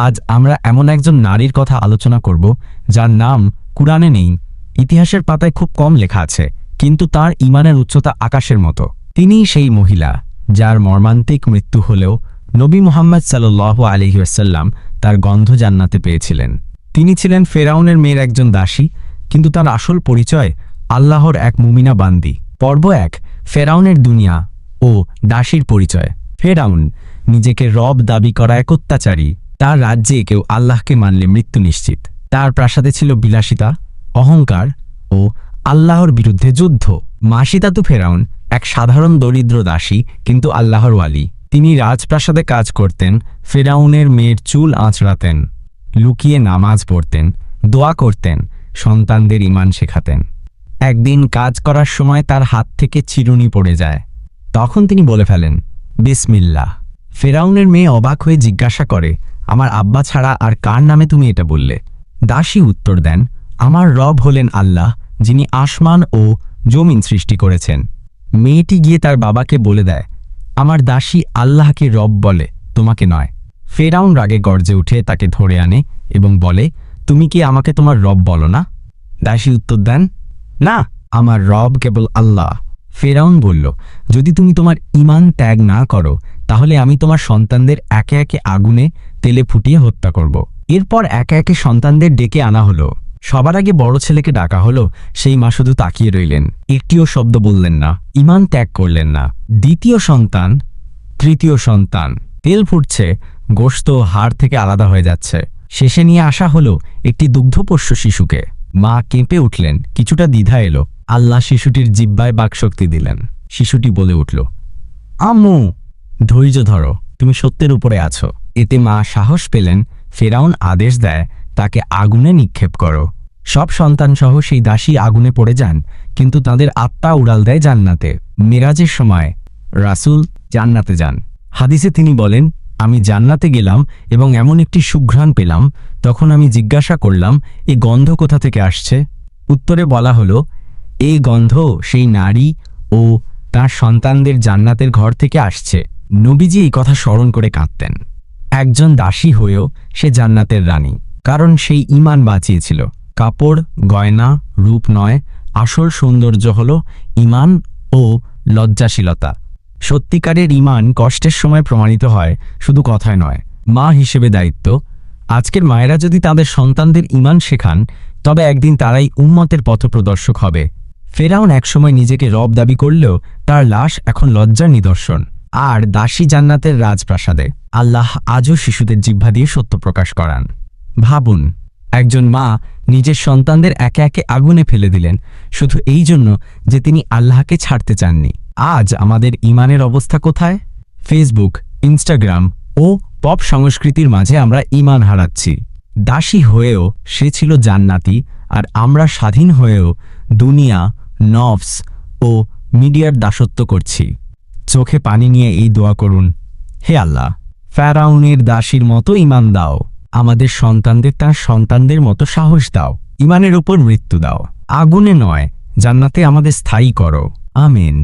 আজ আমরা এমন একজন নারীর কথা আলোচনা করব, যার নাম কুরআনে নেই। ইতিহাসের পাতায় খুব কম লেখা আছে, কিন্তু তার ইমানের উচ্চতা আকাশের মতো। তিনিই সেই মহিলা, যার মর্মান্তিক মৃত্যু হলেও নবী মোহাম্মদ সাল্লাহ আলহিউসাল্লাম তার গন্ধ জান্নাতে পেয়েছিলেন। তিনি ছিলেন ফেরাউনের মেয়ের একজন দাসী, কিন্তু তার আসল পরিচয় আল্লাহর এক মুমিনা বান্দি। পর্ব এক, ফেরাউনের দুনিয়া ও দাসীর পরিচয়। ফেরাউন নিজেকে রব দাবি করা এক অত্যাচারী। তার রাজ্যে কেউ আল্লাহকে মানলে মৃত্যু নিশ্চিত। তার প্রাসাদে ছিল বিলাসিতা, অহংকার ও আল্লাহর বিরুদ্ধে যুদ্ধ। মাসিতাতু ফেরাউন, এক সাধারণ দরিদ্র দাসী, কিন্তু আল্লাহর ওয়ালি। তিনি রাজপ্রাসাদে কাজ করতেন, ফেরাউনের মেয়ের চুল আঁচড়াতেন, লুকিয়ে নামাজ পড়তেন, দোয়া করতেন, সন্তানদের ইমান শেখাতেন। একদিন কাজ করার সময় তার হাত থেকে চিরুনি পড়ে যায়। তখন তিনি বলে ফেলেন, বিসমিল্লাহ। ফেরাউনের মেয়ে অবাক হয়ে জিজ্ঞাসা করে আমার আব্বা ছাড়া আর কার নামে তুমি এটা বললে? দাসী উত্তর দেন, আমার রব হলেন আল্লাহ, যিনি আসমান ও জমিন সৃষ্টি করেছেন। মেয়েটি গিয়ে তার বাবাকে বলে দেয়, আমার দাসী আল্লাহকে রব বলে, তোমাকে নয়। ফেরাউন রাগে গর্জে উঠে তাকে ধরে আনে এবং বলে, তুমি কি আমাকে তোমার রব বলো না? দাসী উত্তর দেন, না, আমার রব কেবল আল্লাহ। ফেরাউন বলল, যদি তুমি তোমার ইমান ত্যাগ না করো তাহলে আমি তোমার সন্তানদের একে একে আগুনে তেলে ফুটিয়ে হত্যা করব। এরপর একে একে সন্তানদের ডেকে আনা হলো। সবার আগে বড় ছেলেকে ডাকা হলো, সেই মা শুধু তাকিয়ে রইলেন। একটিও শব্দ বললেন না, ইমান ত্যাগ করলেন না। দ্বিতীয় সন্তান, তৃতীয় সন্তান। তেল ফুটছে, গোশত হাড় থেকে আলাদা হয়ে যাচ্ছে। শেষে নিয়ে আসা হলো একটি দুগ্ধপোষ্য শিশুকে। মা কেঁপে উঠলেন, কিছুটা দ্বিধা এলো। আল্লাহ শিশুটির জিব্বায় বাকশক্তি দিলেন। শিশুটি বলে উঠল, আম্মু ধৈর্য ধরো, তুমি সত্যের উপরে আছো। এতে মা সাহস পেলেন, ফেরাউন আদেশ দেয়, তাকে আগুনে নিক্ষেপ করো। সব সন্তানসহ সেই দাসী আগুনে পড়ে যান, কিন্তু তাদের আত্মা উড়াল দেয় জান্নাতে। মেরাজের সময় রাসূল জান্নাতে যান। হাদিসে তিনি বলেন, আমি জান্নাতে গেলাম এবং এমন একটি সুঘ্রাণ পেলাম, তখন আমি জিজ্ঞাসা করলাম এই গন্ধ কোথা থেকে আসছে? উত্তরে বলা হলো এই গন্ধ সেই নারী ও তার সন্তানদের জান্নাতের ঘর থেকে আসছে। নবীজি এই কথা স্মরণ করে কাঁদতেন। একজন দাসী হয়েও সে জান্নাতের রানী, কারণ সেই ইমান বাঁচিয়েছিল। কাপড়, গয়না, রূপ নয়, আসল সৌন্দর্য হল ইমান ও লজ্জাশীলতা। সত্যিকারের ইমান কষ্টের সময় প্রমাণিত হয়, শুধু কথায় নয়, মা হিসেবে দায়িত্ব। আজকের মায়েরা যদি তাদের সন্তানদের ইমান শেখান, তবে একদিন তারাই উম্মতের পথপ্রদর্শক হবে। ফেরাউন একসময় নিজেকে রব দাবি করলেও তার লাশ এখন লজ্জার নিদর্শন। আর দাসী জান্নাতের রাজপ্রাসাদে আল্লাহ আজও শিশুদের জিহ্বা দিয়ে সত্য প্রকাশ করান। ভাবুন, একজন মা নিজের সন্তানদের একে একে আগুনে ফেলে দিলেন, শুধু এই জন্য যে তিনি আল্লাহকে ছাড়তে চাননি। আজ আমাদের ইমানের অবস্থা কোথায়? ফেসবুক, ইনস্টাগ্রাম ও পপ সংস্কৃতির মাঝে আমরা ইমান হারাচ্ছি। দাসী হয়েও সে ছিল জান্নাতি আর আমরা স্বাধীন হয়েও দুনিয়া, নফস ও মিডিয়ার দাসত্ব করছি। চোখে পানি নিয়ে এই দোয়া করুন। হে আল্লাহ ফ্যারাউনের দাসীর মতো ইমান দাও। আমাদের সন্তানদের তার সন্তানদের মতো সাহস দাও। ইমানের উপর মৃত্যু দাও। আগুনে নয়, জান্নাতে আমাদের স্থায়ী করো। আমিন।